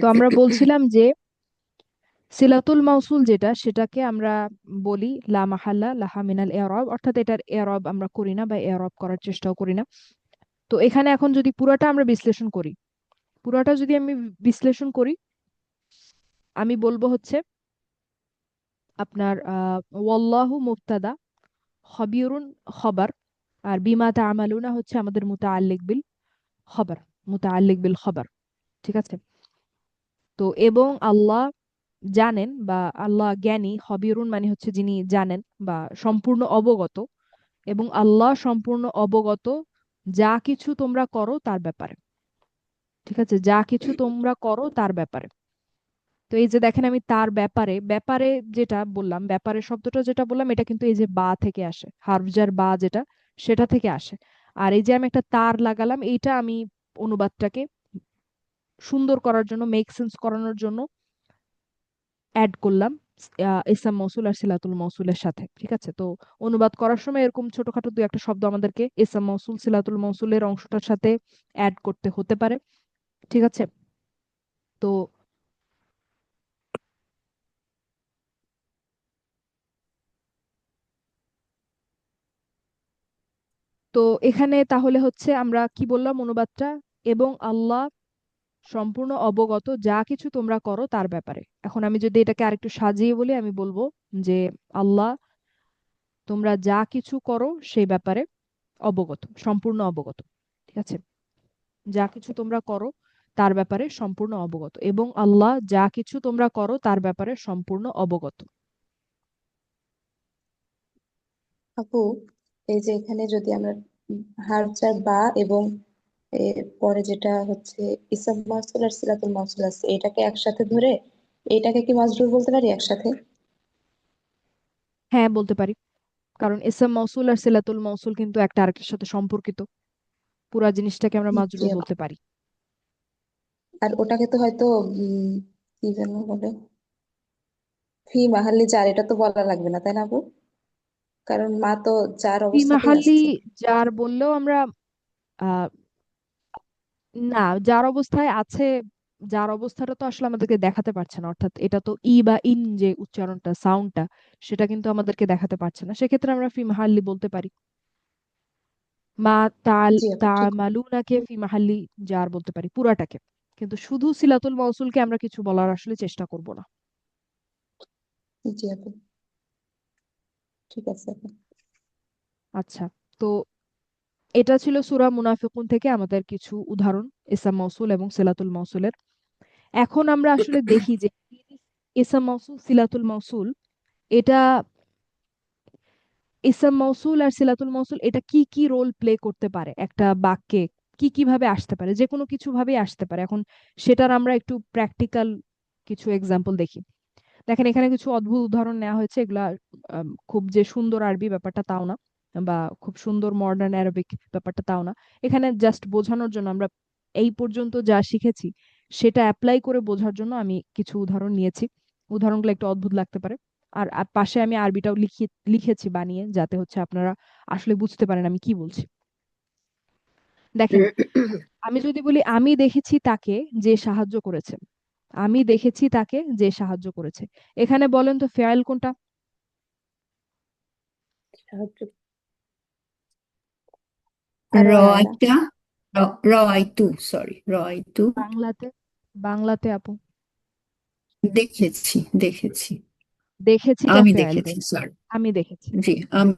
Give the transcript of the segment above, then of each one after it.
তো আমরা বলছিলাম যে সিলাতুল মাউসুল যেটা, সেটাকে আমরা বলি লা মাহাল্লা লাহা মিনাল এরব, অর্থাৎ এটার এরব আমরা করি না বা এরব করার চেষ্টাও করি না। তো এখানে এখন যদি পুরাটা আমরা বিশ্লেষণ করি, পুরাটা যদি আমি বিশ্লেষণ করি, আমি বলব হচ্ছে আপনার ওয়াল্লাহু মুবতাদা খবিরুন খবর, আর বিমা তা'মালুনা হচ্ছে আমাদের মুতাআল্লিক বিল খবর, মুতাআল্লিক বিল খবর, ঠিক আছে? তো এবং আল্লাহ জানেন বা আল্লাহ জ্ঞানী খবিরুন মানে হচ্ছে যিনি জানেন বা সম্পূর্ণ অবগত এবং আল্লাহ সম্পূর্ণ অবগত যা কিছু তোমরা করো তার ব্যাপারে। ঠিক আছে? যা কিছু তোমরা করো তার ব্যাপারে। তো এই যে দেখেন আমি তার ব্যাপারে ব্যাপারে যেটা বললাম ব্যাপারে শব্দটা যেটা বললাম, এটা কিন্তু এই যে বা থেকে আসে হার্বজার বা যেটা, সেটা থেকে আসে। আর এই যে আমি একটা তার লাগালাম, এইটা আমি অনুবাদটাকে সুন্দর করার জন্য মেক সেন্স করানোর জন্য অ্যাড করলাম ইসাম মৌসুল আর সিলাতুল মৌসুলের সাথে, ঠিক আছে? তো অনুবাদ করার সময় এরকম ছোটখাটো দু একটা শব্দ আমাদেরকে ইসাম মৌসুল সিলাতুল মৌসুলের অংশটার সাথে অ্যাড করতে হতে পারে, ঠিক আছে? তো তো এখানে তাহলে হচ্ছে আমরা কি বললাম অনুবাদটা? এবং আল্লাহ সম্পূর্ণ অবগত যা কিছু তোমরা করো তার ব্যাপারে। এখন আমি যদি এটাকে আরেকটু সাজিয়ে বলি, আমি বলব যে আল্লাহ তোমরা যা কিছু করো সেই ব্যাপারে অবগত, সম্পূর্ণ অবগত, ঠিক আছে? যা কিছু তোমরা করো তার ব্যাপারে সম্পূর্ণ অবগত এবং আল্লাহ যা কিছু তোমরা করো তার ব্যাপারে সম্পূর্ণ অবগত। আপু, এই যে এখানে যদি আমরা হারজার বা এবং এর পরে যেটা হচ্ছে ইসম মাউসুল আর সিলাতুল মাউসুল আছে এটাকে একসাথে ধরে এটাকে কি মাজরুর বলতে পারি একসাথে? হ্যাঁ বলতে পারি। কারণ ইসম মৌসুল আর সিলাতুল মৌসুল কিন্তু একটা আরেকটার সাথে সম্পর্কিত। পুরা জিনিসটাকে আমরা মাজরুর বলতে পারি। আর ওটাকে তো হয়তো কি যেন বলে? ফি মাহাল্লি জার এটা তো বলা লাগবে না তাই না আপু? কারণ মা তো জার ফি অবস্থাতেই মাহাল্লি আসছে। যার বললেও আমরা আহ না যার অবস্থায় আছে যার অবস্থাটা তো আসলে আমাদেরকে দেখাতে পারছে না। অর্থাৎ এটা তো ই বা ইন যে উচ্চারণটা সাউন্ডটা সেটা কিন্তু আমাদেরকে দেখাতে পারছে না। সেক্ষেত্রে আমরা ফি মাহাল্লি বলতে পারি। মা তাল তামালুনাকে ফি মাহাল্লি জার বলতে পারি পুরাটাকে। কিন্তু শুধু সিলাতুল মৌসুলকে আমরা কিছু বলার আসলে চেষ্টা করব না। জি আপু। ঠিক আছে আপু। আচ্ছা তো এটা ছিল সূরা মুনাফিকুন থেকে আমাদের কিছু উদাহরণ ইসম মৌসুল এবং সিলাতুল মৌসুলের এখন আমরা আসলে দেখি যে ইসম মৌসুল সিলাতুল মৌসুল এটা ইসম মৌসুল আর সিলাতুল মৌসুল এটা কি কি রোল প্লে করতে পারে একটা বাক্যে? কি, কীভাবে আসতে পারে? যে কোনো কিছু ভাবেই আসতে পারে। এখন সেটার আমরা একটু প্র্যাকটিক্যাল কিছু এক্সাম্পল দেখি। দেখেন, এখানে কিছু অদ্ভুত উদাহরণ নেওয়া হয়েছে। এগুলা খুব যে সুন্দর আরবি ব্যাপারটা তাও না। বা খুব সুন্দর মডার্ন অ্যারাবিক ব্যাপারটা তাও না। এখানে জাস্ট বোঝানোর জন্য আমরা এই পর্যন্ত যা শিখেছি, সেটা অ্যাপ্লাই করে বোঝার জন্য আমি কিছু উদাহরণ নিয়েছি। উদাহরণগুলো একটু অদ্ভুত লাগতে পারে। আর পাশে আমি আরবিটাও লিখি, লিখেছি বানিয়ে, যাতে হচ্ছে আপনারা আসলে বুঝতে পারেন আমি কি বলছি। দেখেন, আমি যদি বলি, আমি দেখেছি তাকে যে সাহায্য করেছে। আমি দেখেছি তাকে যে সাহায্য করেছে। এখানে বলেন তো ফেয়াল কোনটা? সাহায্য রয়াটা রয়টু সরি বাংলাতে বাংলাতে আপু। দেখেছি দেখেছি। দেখেছিটা আমি দেখেছি সরি আমি দেখেছি। জি আমি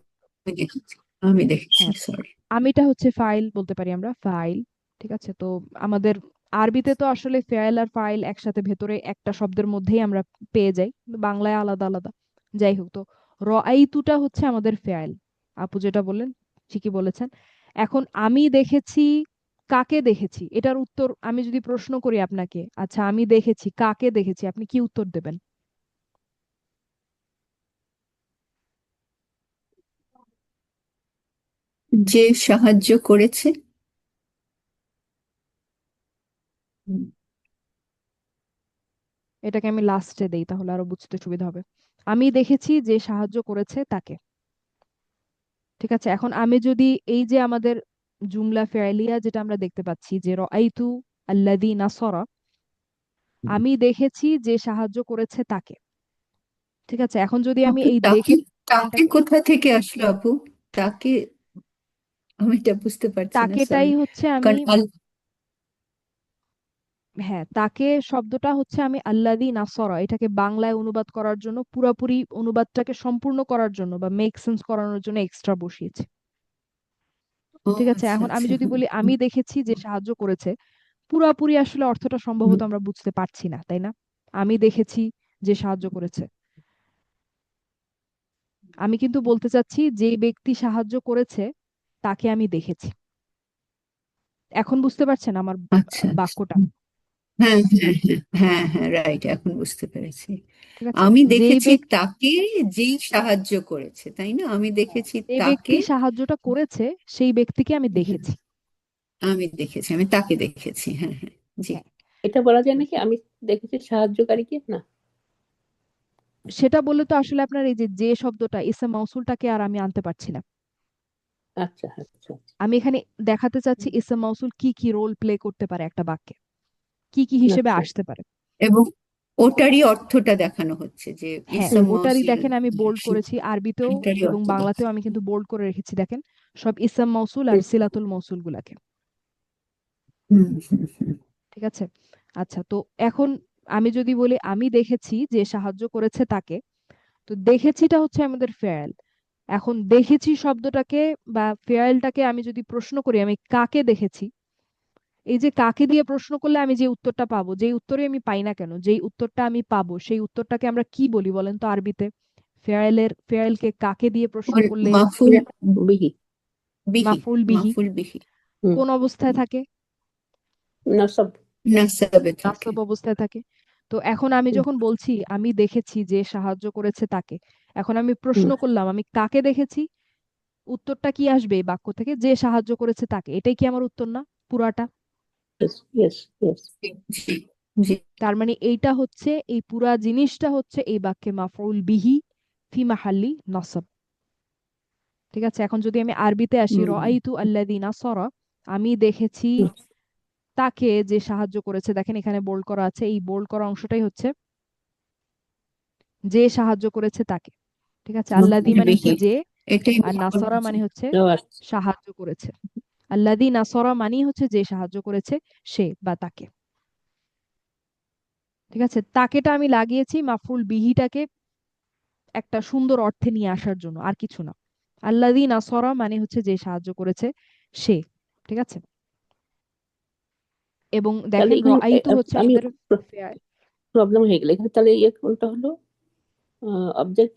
দেখেছি আমি দেখেছি হ্যাঁ। সরি আমিটা হচ্ছে ফাইল বলতে পারি আমরা ফাইল ঠিক আছে? তো আমাদের আরবিতে তো আসলে ফেয়াল আর ফাইল একসাথে ভেতরে একটা শব্দের মধ্যেই আমরা পেয়ে যাই কিন্তু বাংলায় আলাদা আলাদা। যাই হোক তো রআইতুটা হচ্ছে আমাদের ফেয়াল আপু যেটা বললেন ঠিকই বলেছেন। এখন আমি দেখেছি কাকে দেখেছি? এটার উত্তর আমি যদি প্রশ্ন করি আপনাকে আচ্ছা আমি দেখেছি কাকে দেখেছি? আপনি কি উত্তর দেবেন? যে সাহায্য করেছে? এটাকে আমি লাস্টে দেই তাহলে আরও বুঝতে সুবিধা হবে। আমি দেখেছি যে সাহায্য করেছে তাকে। ঠিক আছে? এখন আমি যদি এই যে আমাদের জুমলা ফেলিয়া যেটা আমরা দেখতে পাচ্ছি যে রাআইতু আল্লাযী নাসারা আমি দেখেছি যে সাহায্য করেছে তাকে। ঠিক আছে? এখন যদি আমি এই দেখি তাকে কোথা থেকে আসলো আপু? তাকে আমি এটা বুঝতে পারছি না তাকেটাই হচ্ছে আমি হ্যাঁ তাকে শব্দটা হচ্ছে আমি আল্লাদি নাসরা এটাকে বাংলায় অনুবাদ করার জন্য পুরোপুরি অনুবাদটাকে সম্পূর্ণ করার জন্য বা মেক সেন্স করানোর জন্য এক্সট্রা বসিয়েছি। ঠিক আছে আচ্ছা এখন আমি আচ্ছা। যদি বলি আমি দেখেছি যে সাহায্য করেছে পুরাপুরি আসলে অর্থটা সম্ভবত আমরা বুঝতে পারছি না তাই না? আমি দেখেছি যে সাহায্য করেছে। আমি কিন্তু বলতে চাচ্ছি যে ব্যক্তি সাহায্য করেছে তাকে আমি দেখেছি। এখন বুঝতে পারছেন আমার আচ্ছা। বাক্যটা? হ্যাঁ হ্যাঁ হ্যাঁ হ্যাঁ হ্যাঁ রাইট এখন বুঝতে পেরেছি। ঠিক আছে আমি যেই দেখেছি ব্যক্তি তাকে যেই সাহায্য করেছে তাই না? আমি দেখেছি যে তাকে সাহায্যটা করেছে সেই ব্যক্তিকে আমি হ্যাঁ, দেখেছি। আমি দেখেছি আমি তাকে দেখেছি হ্যাঁ হ্যাঁ জি। হ্যাঁ। এটা বলা যায় নাকি আমি দেখেছি সাহায্যকারীকে না। সেটা বললে তো আসলে আপনার এই যে যে শব্দটা ইসম মৌসুলটাকে আর আমি আনতে পারছি না। আচ্ছা আচ্ছা। আচ্ছা। আমি এখানে দেখাতে চাচ্ছি ইসম মৌসুল কি কি রোল প্লে করতে পারে একটা বাক্যে। কি কি হিসেবে আচ্ছা। আসতে পারে? এবং ওটারই অর্থটা দেখানো হচ্ছে যে হ্যাঁ ওটারই দেখেন আমি বোল্ড করেছি আরবিতেও এবং বাংলাতেও আমি কিন্তু বোল্ড করে রেখেছি দেখেন। সব ইসম মৌসুল আর সিলাতুল মৌসুল গুলাকে। ঠিক আছে? আচ্ছা তো এখন আমি যদি বলি আমি দেখেছি যে সাহায্য করেছে তাকে তো দেখেছিটা হচ্ছে আমাদের ফেয়াল এখন দেখেছি শব্দটাকে বা ফেয়ালটাকে আমি যদি প্রশ্ন করি আমি কাকে দেখেছি? এই যে কাকে দিয়ে প্রশ্ন করলে আমি যে উত্তরটা পাবো যেই উত্তরে আমি পাই না কেন যেই উত্তরটা আমি পাবো সেই উত্তরটাকে আমরা কি বলি বলেন তো আরবিতে? ফেয়ালের ফেয়ালকে কাকে দিয়ে প্রশ্ন মানে করলে? মাফুল বিহি। বিহি বিহি। মাফুল বিহি। কোন অবস্থায় থাকে? নাসব। নাসাবে নাসব অবস্থায় থাকে। তো এখন আমি যখন বলছি আমি দেখেছি যে সাহায্য করেছে তাকে। এখন আমি প্রশ্ন করলাম আমি কাকে দেখেছি? উত্তরটা কি আসবে বাক্য থেকে? যে সাহায্য করেছে তাকে। এটাই কি আমার উত্তর না? পুরাটা? Yes, yes, yes. জি। জি তার মানে এইটা হচ্ছে এই পুরা জিনিসটা হচ্ছে এই বাক্যে মাফউল বিহি ফি মাহাল্লি নসব। ঠিক আছে? এখন যদি আমি আরবিতে আসি রাআইতু আল্লাযী নাসরা আমি দেখেছি তাকে যে সাহায্য করেছে। দেখেন এখানে বোল্ড করা আছে এই বোল্ড করা অংশটাই হচ্ছে যে সাহায্য করেছে তাকে। ঠিক আছে? আল্লাযী মানে হচ্ছে যে? আর নাসরা মানে হচ্ছে সাহায্য করেছে। আল্লাযী নাসরা মানেই হচ্ছে যে সাহায্য করেছে সে বা তাকে। ঠিক আছে? তাকেটা আমি লাগিয়েছি মাফুল বিহিটাকে একটা সুন্দর অর্থে নিয়ে আসার জন্য আর কিছু না। আল্লাযী নাসরা মানে হচ্ছে যে সাহায্য করেছে সে। ঠিক আছে? এবং দেখেন রাআইতু হচ্ছে আমাদের প্রবলেম হয়ে গেল। এখানে তাহলে ইয়ে কোনটা হলো? অবজেক্ট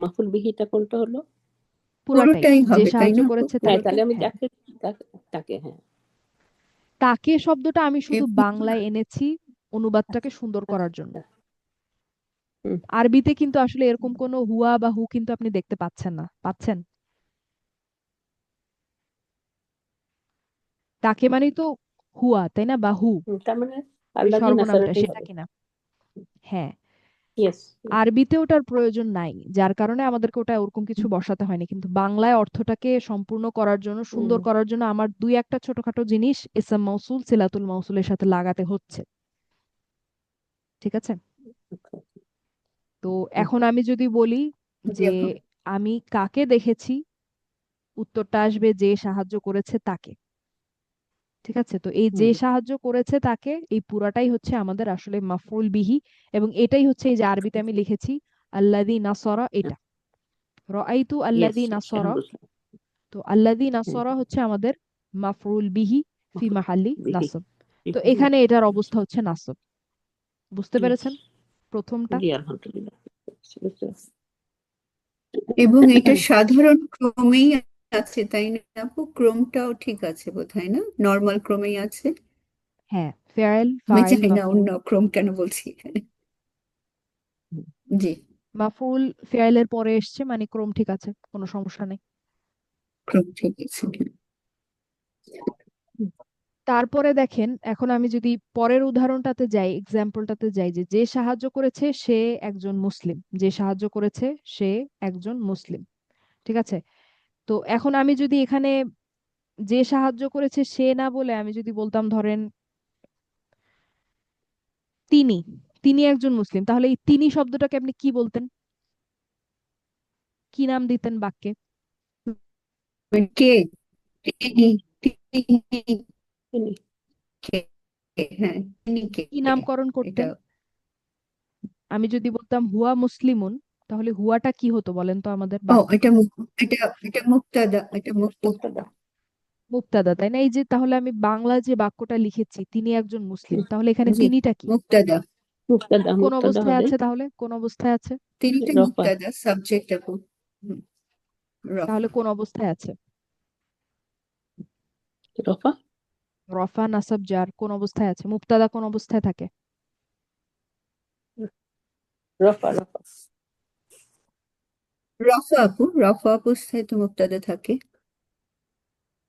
মাফুল বিহিটা কোনটা হলো? পুরাটাই যে হবে তাই সাহায্য না? করেছে হ্যাঁ তাহলে আমি হ্যাঁ। তাকে হ্যাঁ। তাকে শব্দটা আমি শুধু বাংলায় এনেছি অনুবাদটাকে সুন্দর করার জন্য। আচ্ছা, আরবিতে কিন্তু আসলে এরকম কোনো হুয়া বা হু কিন্তু আপনি দেখতে পাচ্ছেন না। পাচ্ছেন? তাকে মানেই তো হুয়া তাই না? বা হু। তার মানে সর্বনামটা সেটা কিনা? হ্যাঁ। আরবিতে ওটার প্রয়োজন নাই যার কারণে আমাদেরকে ওটা ওরকম কিছু বসাতে হয়নি। কিন্তু বাংলায় অর্থটাকে সম্পূর্ণ করার জন্য সুন্দর করার জন্য আমার দুই একটা ছোটখাটো জিনিস ইসম মৌসুল সিলাতুল মৌসুলের সাথে লাগাতে হচ্ছে। ঠিক আছে? তো এখন আমি যদি বলি যে আমি কাকে দেখেছি উত্তরটা আসবে যে সাহায্য করেছে তাকে। ঠিক আছে? তো এই যে হুম। সাহায্য করেছে তাকে এই পুরাটাই হচ্ছে আমাদের আসলে মাফউল বিহি এবং এটাই হচ্ছে এই যে আরবিতে আমি লিখেছি আল্লাযী নাসরা এটা। রাআইতু আল্লাযী নাসরা। তো আল্লাযী নাসরা হচ্ছে আমাদের মাফউল বিহি ফি মাহাল্লি বিহি। নাসব। তো এখানে এটার অবস্থা হচ্ছে নাসব। বুঝতে পেরেছেন প্রথমটা? জি আলহামদুলিল্লাহ। বুঝতে পারছি। এবং এটা সাধারণ ক্রমেই আছে তাই না? আপু? ক্রমটাও ঠিক আছে বোধহয় না? নর্মাল ক্রমেই আছে? হ্যাঁ ফেয়াল আমি ফাইল জানি না মাফউল অন্য ক্রম কেন বলছি এখানে। জি। মাফউল ফেয়ালের পরে এসছে মানে ক্রম ঠিক আছে কোনো সমস্যা নেই। ক্রম ঠিক আছে। তারপরে দেখেন এখন আমি যদি পরের উদাহরণটাতে যাই এক্সাম্পলটাতে যাই যে যে সাহায্য করেছে সে একজন মুসলিম যে সাহায্য করেছে সে একজন মুসলিম ঠিক আছে? তো এখন আমি যদি এখানে যে সাহায্য করেছে সে না বলে আমি যদি বলতাম ধরেন তিনি তিনি একজন মুসলিম তাহলে এই তিনি শব্দটাকে আপনি কি বলতেন? কি নাম দিতেন বাক্যে? কে? হ্যাঁ কি? নামকরণ করতেন? আমি যদি বলতাম হুয়া মুসলিমুন তাহলে হুয়াটা কি হতো বলেন তো আমাদের ও বাক্যে এটা এটা এটা মুক্তাদা এটা মুক্ত মুক্তাদা। মুক্তাদা তাই না? এই যে তাহলে আমি বাংলা যে বাক্যটা লিখেছি তিনি একজন মুসলিম তাহলে এখানে জি তিনিটা কি? মুক্তাদা। মুক্তাদা কোন মুক্তাদা অবস্থায় হবে। আছে তাহলে? কোন অবস্থায় আছে? তিনিটা রফা। মুক্তাদা সাবজেক্ট আপু হুম, তাহলে কোন অবস্থায় আছে? রফা? রফা নাসাব জার কোন অবস্থায় আছে? মুক্তাদা কোন অবস্থায় থাকে? রফা রফা। রফা আপু রফা অবস্থায় তো মুক্তাদা থাকে।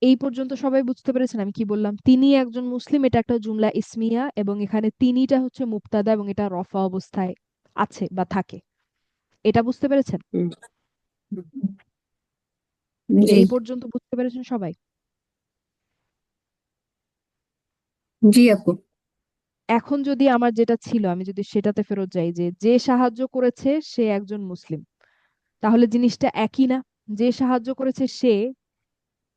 এই পর্যন্ত সবাই বুঝতে পেরেছেন আমি কি বললাম? তিনি একজন মুসলিম এটা একটা জুমলা ইসমিয়া এবং এখানে তিনিটা হচ্ছে মুক্তাদা এবং এটা রফা অবস্থায় আছে বা থাকে। এটা বুঝতে পেরেছেন? জি এই পর্যন্ত বুঝতে পেরেছেন সবাই? জি আপু। এখন যদি আমার যেটা ছিল আমি যদি সেটাতে ফেরত যাই যে যে সাহায্য করেছে সে একজন মুসলিম। তাহলে জিনিসটা একই না? যে সাহায্য করেছে সে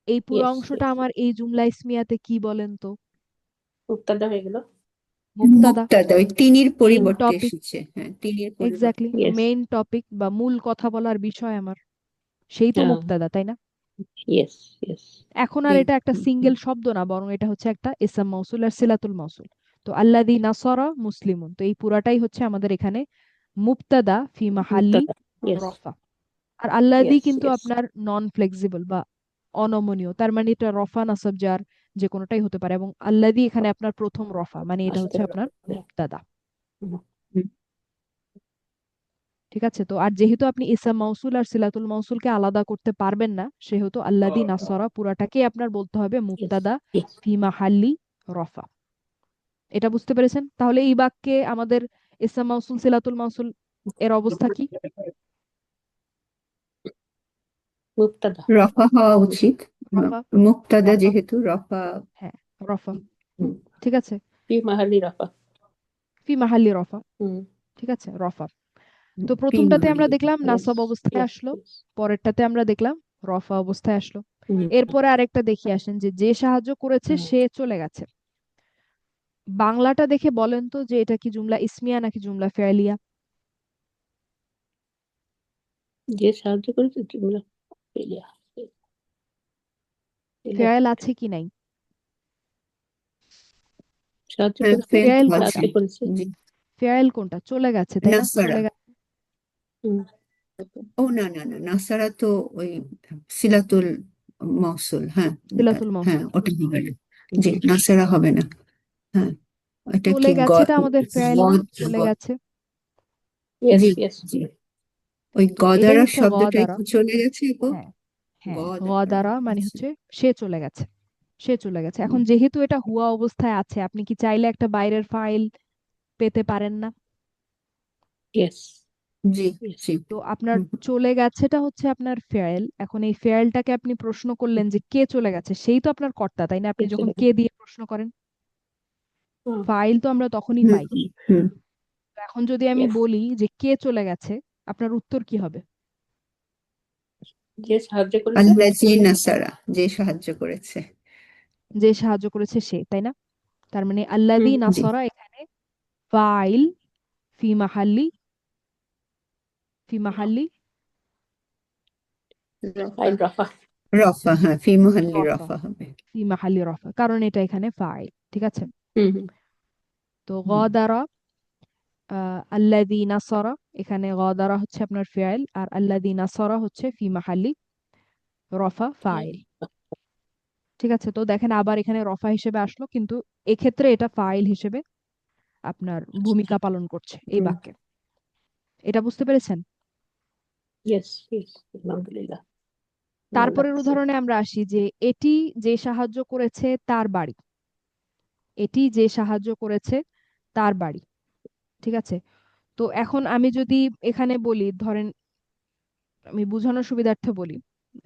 এই পুরো অংশটা আমার এই জুমলা ইসমিয়াতে কি বলেন তো? মুক্তাদা হয়ে গেল। মুক্তাদা। মুক্তাদা ওই তিনির পরিবর্তে এসেছে। হ্যাঁ তিনির পরিবর্তে। এক্স্যাক্টলি মেইন টপিক বা মূল কথা বলার বিষয় আমার। সেই তো হ্যাঁ। মুক্তাদা তাই না? ইয়েস ইয়েস এখন আর জি এটা একটা সিঙ্গেল শব্দ না বরং এটা হচ্ছে একটা ইসম মৌসুল আর সিলাতুল মৌসুল তো আল্লাদি নাসরা মুসলিমুন। তো এই পুরাটাই হচ্ছে আমাদের এখানে মুবতাদা ফি মাহাল্লি মুক্তাদা ইয়েস রফা। আর আল্লাদি ইয়েস কিন্তু আপনার নন ফ্লেক্সিবল বা অনমনীয়। তার মানে এটা রফা নাসাব জার যে কোনোটাই হতে পারে এবং আল্লাদি এখানে আপনার প্রথম রফা মানে এটা হচ্ছে আপনার পারে মুবতাদা হুম, ঠিক আছে? তো আর যেহেতু আপনি ইসম মৌসুল আর সিলাতুল মৌসুলকে আলাদা করতে পারবেন না সেহেতু আল্লাদি নাসরা পুরাটাকে আপনার বলতে হবে মুবতাদা ইয়েস ফি মাহাল্লি রফা। এটা বুঝতে পেরেছেন? তাহলে এই বাক্যে আমাদের ইসম মৌসুল সিলাতুল মৌসুল এর অবস্থা কি? মুক্তাদা। রফা হওয়া উচিত। রফা। মুক্তাদা রফা। যেহেতু রফা। হ্যাঁ রফা। হুম। ঠিক আছে? ফি মাহালি রফা। ফি মাহাল্লি রফা। হুম। ঠিক আছে রফা। তো প্রথমটাতে আমরা মাহাল্লি দেখলাম নাসব অবস্থায় আসলো। পরেরটাতে আমরা দেখলাম রফা অবস্থায় আসলো। হুম। এরপরে আরেকটা দেখি আসেন যে যে সাহায্য করেছে সে চলে গেছে। বাংলাটা দেখে বলেন তো যে এটা কি জুমলা ইসমিয়া নাকি জুমলা ফেয়ালিয়া? যে সাহায্য করেছে জুমলা ফেলিয়া ফেলিয়া আছে কি নাই? সাহায্য হ্যাঁ করেছে? ফেল ফেয়াল আছে। কোনটা সাহায্য করেছে। জি কোনটা? চলে গেছে তাই না? চলে গেছে। ও না না না নাসারা তো ওই সিলাতুল মৌসুল হ্যাঁ সিলাতুল হ্যাঁ মৌসুল ওটা হবে না জি নাসারা হবে না। হ্যাঁ এটা চলে কি গ গেছেটা আমাদের গদ চলে গেছে। Yes yes ji. ওই গদারা হচ্ছে শব্দটা গদারা। একটু চলে গেছে আপু হ্যাঁ হ্যাঁ গদারা গদারা মানে আচ্ছা হচ্ছে সে চলে গেছে সে চলে গেছে। এখন হুম, যেহেতু এটা হুয়া অবস্থায় আছে আপনি কি চাইলে একটা বাইরের ফাইল পেতে পারেন না? Yes ji yes ji. তো আপনার হুম, হুম, চলে গেছেটা হচ্ছে আপনার ফেয়াল এখন এই ফেয়ালটাকে আপনি প্রশ্ন করলেন যে কে চলে গেছে সেই তো আপনার কর্তা তাই না? আপনি যখন চলে কে দিয়ে প্রশ্ন করেন। হুম। ফাইল তো আমরা তখনই হুম, পাই। হুম, হুম। তো এখন যদি আমি ইয়েস বলি যে কে চলে গেছে আপনার উত্তর কি হবে? যে সাহায্য করেছে যে সাহায্য করেছে। যে সাহায্য করেছে সে তাই না? তার মানে হুম আল্লাদি নাসরা এখানে ফাইল ফি মাহাল্লি ফি মাহাল্লি। রফা। রফা হ্যাঁ ফি মুহাল্লি রফা। রফা হবে। ফি মাহাল্লি রফা কারণ এটা এখানে ফাইল ঠিক আছে? হুম হুম। তো গদারা আল্লাদি নাসরা এখানে গদারা হচ্ছে আপনার ফেয়াল আর আল্লাদি নাসরা হচ্ছে ফি মাহাল্লি রফা ফাইল। ঠিক আছে তো দেখেন আবার এখানে রফা হিসেবে আসলো কিন্তু এক্ষেত্রে এটা ফাইল হিসেবে আপনার ভূমিকা পালন করছে এই বাক্যে। এটা বুঝতে পেরেছেন? তারপরের উদাহরণে আমরা আসি যে এটি যে সাহায্য করেছে তার বাড়ি। এটি যে সাহায্য করেছে তার বাড়ি। ঠিক আছে? তো এখন আমি যদি এখানে বলি ধরেন আমি বোঝানোর সুবিধার্থে বলি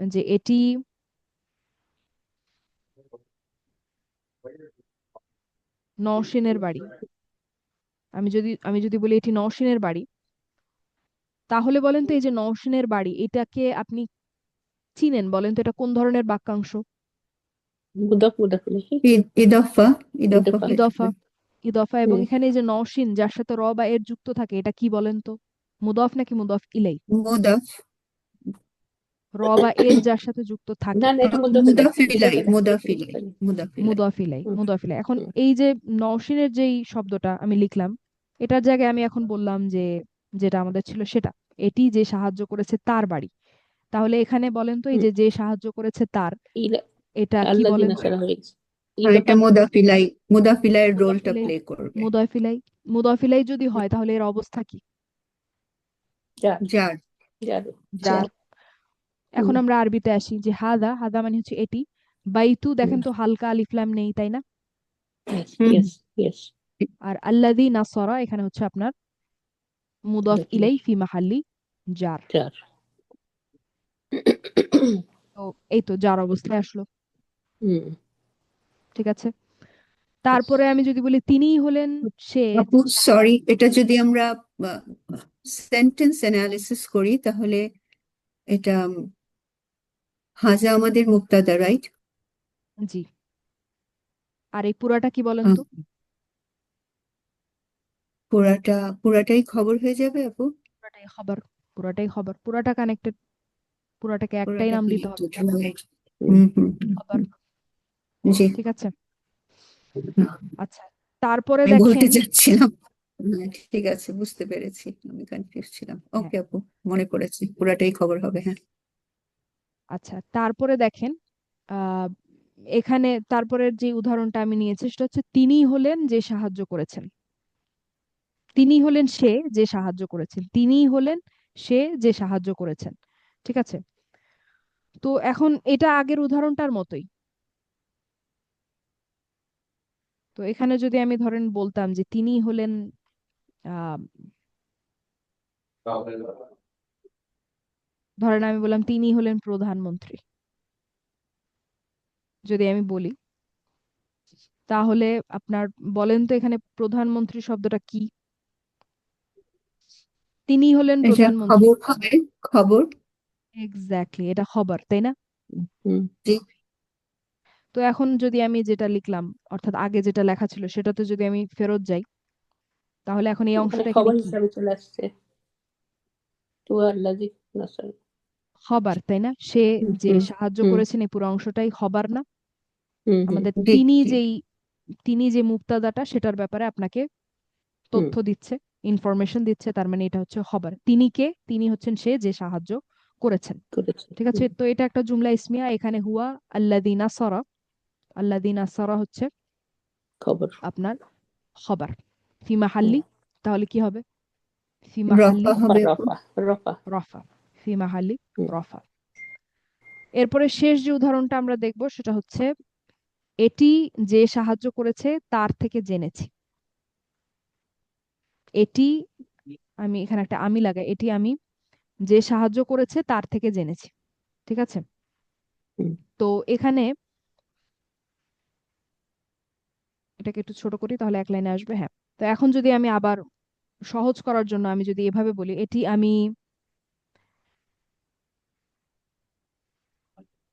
যে এটি নওশিনের বাড়ি। আমি যদি আমি যদি বলি এটি নওশিনের বাড়ি তাহলে বলেন তো এই যে নওশিনের বাড়ি এটাকে আপনি চিনেন? বলেন তো এটা কোন ধরনের বাক্যাংশ? ইদফা। ইদফা। ইদফা। এবং এখানে এই যে নওশিন যার সাথে র বা এর যুক্ত থাকে এটা কি বলেন তো? মুদফ নাকি মুদফ ইলাই? মুদাফ। র বা এর যার সাথে যুক্ত থাকে না না এটা মুদাফ ইলাই। মুদাফ ইলাই মুদাফ ইলাই। মুদফ ইলাই। মুদফ ইলাই এখন এই যে নওশিনের যেই শব্দটা আমি লিখলাম এটার জায়গায় আমি এখন বললাম যে যেটা আমাদের ছিল সেটা। এটি যে সাহায্য করেছে তার বাড়ি। তাহলে এখানে বলেন তো এই যে যে সাহায্য করেছে তার এটা কি বলেন আর এটা মুদাফ ইলাই মুদাফ ইলাইয়ের মুদাফ রোলটা প্লে করবে। মুদফ ইলাই যদি হয় তাহলে এর অবস্থা কি? যার। যার। এখন আমরা আরবিতে আসি যে হাদা হাদা মানে হচ্ছে এটি। বাইতু দেখেন তো হালকা আলিফলাম নেই তাই না? Yes hmm. ইয়েস ইয়েস আর আল্লাদি নাসরা এখানে হচ্ছে আপনার মুদফ মুদাফ ইলাই ফি মাহাল্লি জার তো এই তো যার অবস্থায় আসলো। হুম। ঠিক আছে? তারপরে আমি যদি বলি তিনিই হলেন সে সরি এটা যদি আমরা সেন্টেন্স অ্যানালিসিস করি তাহলে এটা হাজা আমাদের মুক্তাদা রাইট জি। আর এই পুরাটা কি বলেন তো? পুরাটা পুরাটাই খবর হয়ে যাবে আপু? পুরাটাই খবর পুরাটাই খবর পুরাটা কানেক্টেড পুরাটাকে একটাই নাম দিতে হবে। খবর হুম। জি। ঠিক আছে। আচ্ছা তারপরে আমি দেখেন যাচ্ছিলাম হ্যাঁ, ঠিক আছে বুঝতে পেরেছি। আমি কনফিউজ ছিলাম। হ্যাঁ। ওকে আপু মনে পড়েছে। পুরাটাই খবর হবে হ্যাঁ। আচ্ছা তারপরে দেখেন আহ এখানে তারপরের যে উদাহরণটা আমি নিয়েছি সেটা হচ্ছে তিনি হলেন যে সাহায্য করেছেন। তিনি হলেন সে যে সাহায্য করেছেন। তিনি হলেন সে যে সাহায্য করেছেন। ঠিক আছে? তো এখন এটা আগের উদাহরণটার মতোই। তো এখানে যদি আমি ধরেন বলতাম যে তিনি হলেন ধরেন আমি বললাম তিনি হলেন প্রধানমন্ত্রী। যদি আমি বলি তাহলে আপনার বলেন তো এখানে প্রধানমন্ত্রী শব্দটা কি? তিনি হলেন প্রধানমন্ত্রী। খবর খবর। এক্স্যাক্টলি এটা খবর তাই না? হুম তো এখন যদি আমি যেটা লিখলাম অর্থাৎ আগে যেটা লেখা ছিল সেটাতে যদি আমি ফেরত যাই তাহলে এখন এই অংশটা খবর কি হিসাবে চলে আসছে। খবর তাই না? সে যে সাহায্য করেছেন এই পুরো অংশটাই খবর না। আমাদের তিনি যেই তিনি যে মুক্তাদাটা সেটার ব্যাপারে আপনাকে তথ্য দিচ্ছে ইনফরমেশন দিচ্ছে তার মানে এটা হচ্ছে হবার। তিনি কে? তিনি হচ্ছেন সে যে সাহায্য করেছেন। ঠিক আছে? তো এটা একটা জুমলা ইসমিয়া এখানে হুয়া আল্লাদিনা সরা। আল্লাদিনা সরা হচ্ছে খবর। আপনার খবর। ফি মাহাল্লি তাহলে কি হবে? ফি মাহাল্লি রফা রফা রফা। রফা। ফি মাহাল্লি রফা। এরপরে শেষ যে উদাহরণটা আমরা দেখব সেটা হচ্ছে এটি যে সাহায্য করেছে তার থেকে জেনেছি। এটি আমি এখানে একটা আমি লাগাই এটি আমি যে সাহায্য করেছে তার থেকে জেনেছি। ঠিক আছে? তো এখানে এটাকে একটু ছোট করি তাহলে এক লাইনে আসবে হ্যাঁ। তো এখন যদি আমি আবার সহজ করার জন্য আমি যদি এভাবে বলি এটি আমি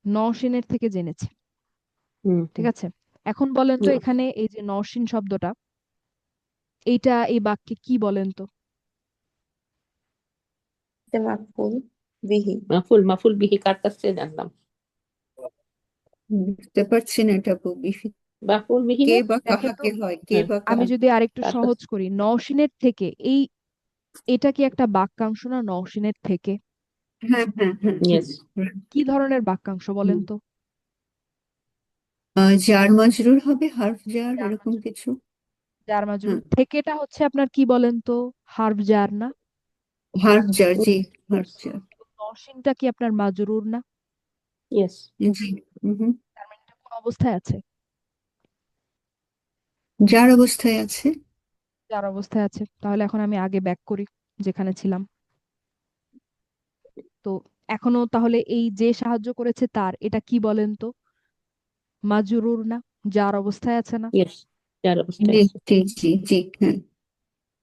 নওশিনের থেকে জেনেছি। ঠিক আছে? এখন বলেন তো এখানে এই যে নওশিন শব্দটা এইটা এই বাক্যে কি বলেন তো? বিহি। মাফুল মাফুল বিহি কার কাছ থেকে জানলাম? বুঝতে পারছি না এটা আপু বিফি- মাফুল কে বা কাহাকে হয় কে বা আমি যদি আরেকটু সহজ করি নওশিনের থেকে এই এটা কি একটা বাক্যাংশ না নওশিনের থেকে? হ্যাঁ হ্যাঁ। কি ধরনের বাক্যাংশ বলেন তো? জার মাজরুর হবে হার্ফ জার এরকম কিছু। যার মাজরুর। থেকেটা হচ্ছে আপনার কি বলেন তো? হার্ফ জার না? হার্ফ জার জি হার্ফ জার নওশিনটা কি আপনার মাজরুর না? ইয়েস জি হুম তার মানে কোন অবস্থায় আছে? যার অবস্থায় আছে? যার অবস্থায় আছে। তাহলে এখন আমি আগে ব্যাক করি যেখানে ছিলাম। তো এখনও তাহলে এই যে সাহায্য করেছে তার এটা কি বলেন তো? মাজরুর না? যার অবস্থায় আছে না? যার অবস্থায় আছে। জি জি জি হ্যাঁ।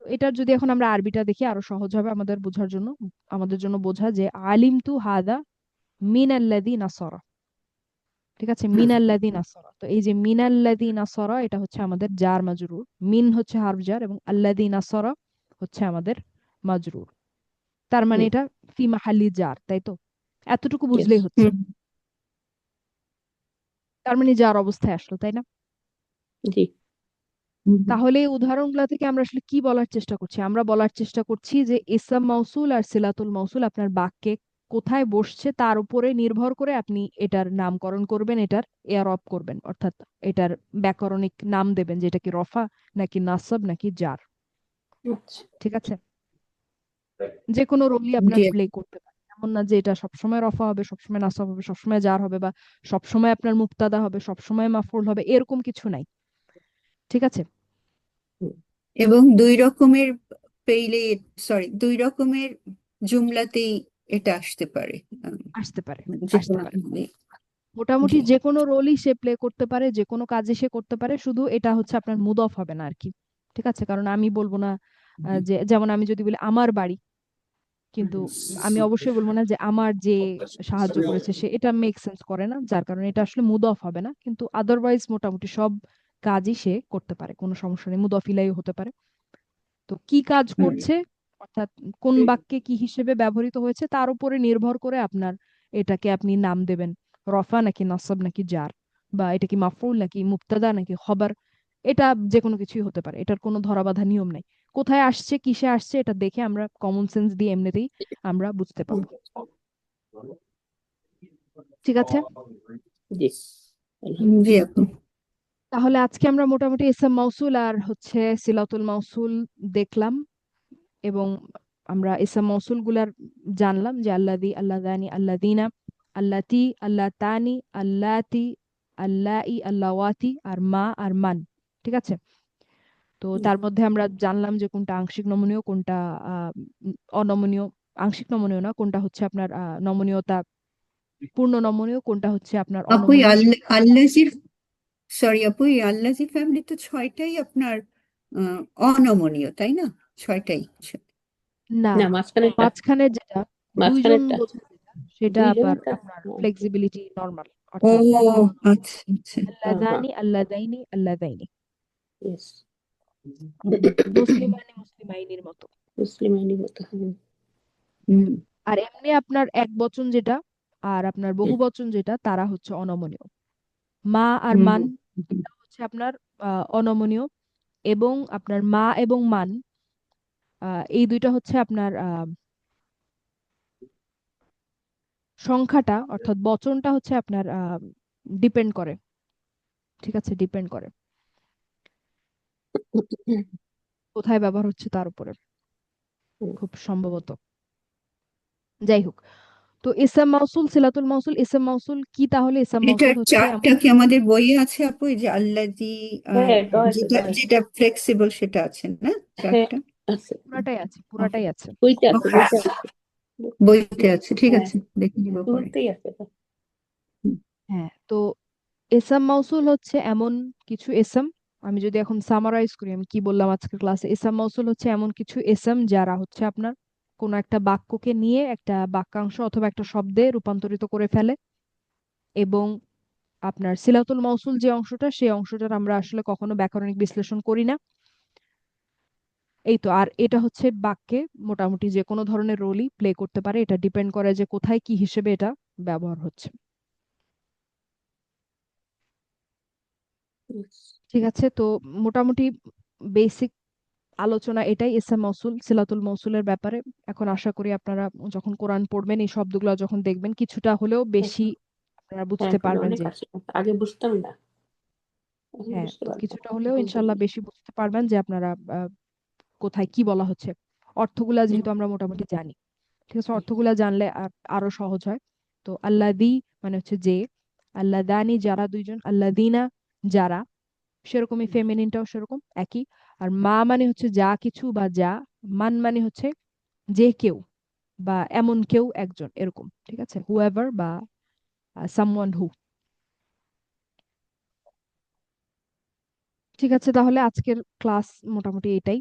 তো এটার যদি এখন আমরা আরবিটা দেখি আরও সহজ হবে আমাদের বোঝার জন্য আমাদের জন্য বোঝা যে আলিম তু হাদা মিন আল্লাদি নাসরা। ঠিক আছে? হুম। মিন আল্লাদি নাসরা তো এই যে মিন আল্লাদি নাসরা এটা হচ্ছে আমাদের জার মাজরুর। মিন হচ্ছে হারফ জার এবং আল্লাদি নাসরা হচ্ছে আমাদের মাজরুর। তার মানে এটা ফি মাহাল্লি জার তাই তো? এতটুকু বুঝলেই হচ্ছে। তার মানে যার অবস্থায় আসলো তাই না? জি। তাহলে এই উদাহরণগুলো থেকে আমরা আসলে কি বলার চেষ্টা করছি? আমরা বলার চেষ্টা করছি যে ইসম মৌসুল আর সিলাতুল মৌসুল আপনার বাক্যে কোথায় বসছে তার উপরে নির্ভর করে আপনি এটার নামকরণ করবেন এটার এয়ার অফ করবেন অর্থাৎ এটার ব্যাকরণিক নাম দেবেন যেটা কি রফা নাকি নাসব নাকি জার। আচ্ছা। ঠিক আছে? যে কোনো রোলই আপনার প্লে করতে পারে এমন না যে এটা সবসময় রফা হবে সবসময় নাসব হবে সবসময় জার হবে বা সবসময় আপনার মুক্তাদা হবে সবসময় মাফুল হবে এরকম কিছু নাই। ঠিক আছে? এবং দুই রকমের পেইলে সরি দুই রকমের জুমলাতেই এটা আসতে পারে আসতে পারে আসতে পারে। মানে মোটামুটি যে কোনো রোলই সে প্লে করতে পারে যে কোনো কাজে সে করতে পারে শুধু এটা হচ্ছে আপনার মুদফ হবে না আর কি ঠিক আছে? কারণ আমি বলব না যে যেমন আমি যদি বলি আমার বাড়ি কিন্তু আমি অবশ্যই বলব না যে আমার যে সাহায্য করেছে সে এটা মেক সেন্স করে না যার কারণে এটা আসলে মুদফ হবে না কিন্তু আদারওয়াইজ মোটামুটি সব কাজই সে করতে পারে কোনো সমস্যা নেই মুদফ ইলাই হতে পারে। তো কি কাজ করছে অর্থাৎ কোন বাক্যে কি হিসেবে ব্যবহৃত হয়েছে তার উপরে নির্ভর করে আপনার এটাকে আপনি নাম দেবেন। রফা নাকি নাসব নাকি জার বা এটা কি মাফউল নাকি মুবতাদা নাকি খবর এটা যে কোনো কিছুই হতে পারে এটার কোনো ধরাবাঁধা নিয়ম নাই। কোথায় আসছে কিসে আসছে এটা দেখে আমরা কমন সেন্স দিয়ে এমনিতেই আমরা বুঝতে পারব। ঠিক আছে? জি। জি আপু তাহলে আজকে আমরা মোটামুটি ইসম মাউসুল আর হচ্ছে সিলাতুল মৌসুল দেখলাম। এবং আমরা ইসম মৌসুলগুলার জানলাম যে আল্লাদি আল্লাদানি আল্লাদিনা আল্লাতি আল্লাহ তানি আল্লাতি আল্লাই আল্লাওয়াতি আর মা আর মান। ঠিক আছে? তো তার মধ্যে আমরা জানলাম যে কোনটা আংশিক নমনীয় কোনটা আহ অনমনীয় আংশিক নমনীয় না কোনটা হচ্ছে আপনার নমনীয়তা পূর্ণ নমনীয় কোনটা হচ্ছে আপনার আপু আল্লা আল্লাজির সরি আপু আল্লাজি ফ্যামিলি তো ছয়টাই আপনার অনমনীয় তাই না? ছয়টাই না না মাঝখানেরটা মাঝখানে যেটা দুইজন মাঝখানেরটা বোঝা যেটা সেটা দুইজন আবার তা আপনার হ্যাঁ, ফ্লেক্সিবিলিটি নর্মাল ও অর্থাৎ আচ্ছা আচ্ছা। হ্যাঁ। হ্যাঁ আল্লাদানি আল্লাদাইনি আল্লাদাইনি ইয়েস মুসলিমানি মুসলিমাইনির মতো। মতো হুম হুম। আর এমনি আপনার এক বচন যেটা আর আপনার বহু বচন যেটা তারা হচ্ছে অনমনীয়। মা আর হুম। মান হুম, এটা হচ্ছে আপনার আহ, অনমনীয়। এবং আপনার মা এবং মান এই দুইটা হচ্ছে আপনার আহ, সংখ্যাটা অর্থাৎ বচনটা হচ্ছে আপনার ডিপেন্ড করে। ঠিক আছে ডিপেন্ড করে। কোথায় ব্যবহার হচ্ছে তার উপরে। খুব সম্ভবত। যাই হোক। তো ইসম মাউসুল সিলাতুল মাউসুল ইসম মাউসুল কি তাহলে? ইসম এটার মাউসুল হচ্ছে কি আমাদের বইয়ে আছে আপু? এই যে আল্লাজি হ্যাঁ যেটা যেটা ফ্লেক্সিবল সেটা আছে না? হ্যাঁ। চারটা? পুরাটাই আছে পুরাটাই আছে। বইতে আছে. বইতে আছে। বইতে আছে ঠিক হ্যাঁ। আছে দেখে নিব পরে। আছে হ্যাঁ তো ইসম মাউসুল হচ্ছে এমন কিছু ইসম আমি যদি এখন সামারাইজ করি আমি কি বললাম আজকের ক্লাসে ইসম মাউসুল হচ্ছে এমন কিছু ইসম যারা হচ্ছে আপনার কোনো একটা বাক্যকে নিয়ে একটা বাক্যাংশ অথবা একটা শব্দে রূপান্তরিত করে ফেলে। এবং আপনার সিলাতুল মাউসুল যে অংশটা সেই অংশটার আমরা আসলে কখনো ব্যাকরণিক বিশ্লেষণ করি না। এই তো আর এটা হচ্ছে বাক্যে মোটামুটি যে কোনো ধরনের রোলই প্লে করতে পারে। এটা ডিপেন্ড করে যে কোথায় কি হিসেবে এটা ব্যবহার হচ্ছে। ঠিক আছে তো মোটামুটি বেসিক আলোচনা এটাই ইসম মৌসুল সিলাতুল মৌসুলের ব্যাপারে। এখন আশা করি আপনারা যখন কোরআন পড়বেন এই শব্দগুলো যখন দেখবেন কিছুটা হলেও বেশি আপনারা বুঝতে হ্যাঁ পারবেন যে আগে বুঝতাম না। হ্যাঁ বুঝতে কিছুটা হলেও ইনশাল্লাহ বেশি বুঝতে পারবেন যে আপনারা কোথায় কি বলা হচ্ছে? অর্থগুলা যেহেতু আমরা মোটামুটি জানি। ঠিক আছে? অর্থগুলা জানলে আর আরও সহজ হয়। তো আল্লাদি মানে হচ্ছে যে আল্লাদানি যারা দুইজন আল্লাদিনা যারা সেরকমই ফেমিনিনটাও সেরকম একই। আর মা মানে হচ্ছে যা কিছু বা যা মান মানে হচ্ছে যে কেউ বা এমন কেউ একজন এরকম। ঠিক আছে? হুএভার বা সামওয়ান হু ঠিক আছে? তাহলে আজকের ক্লাস মোটামুটি এটাই।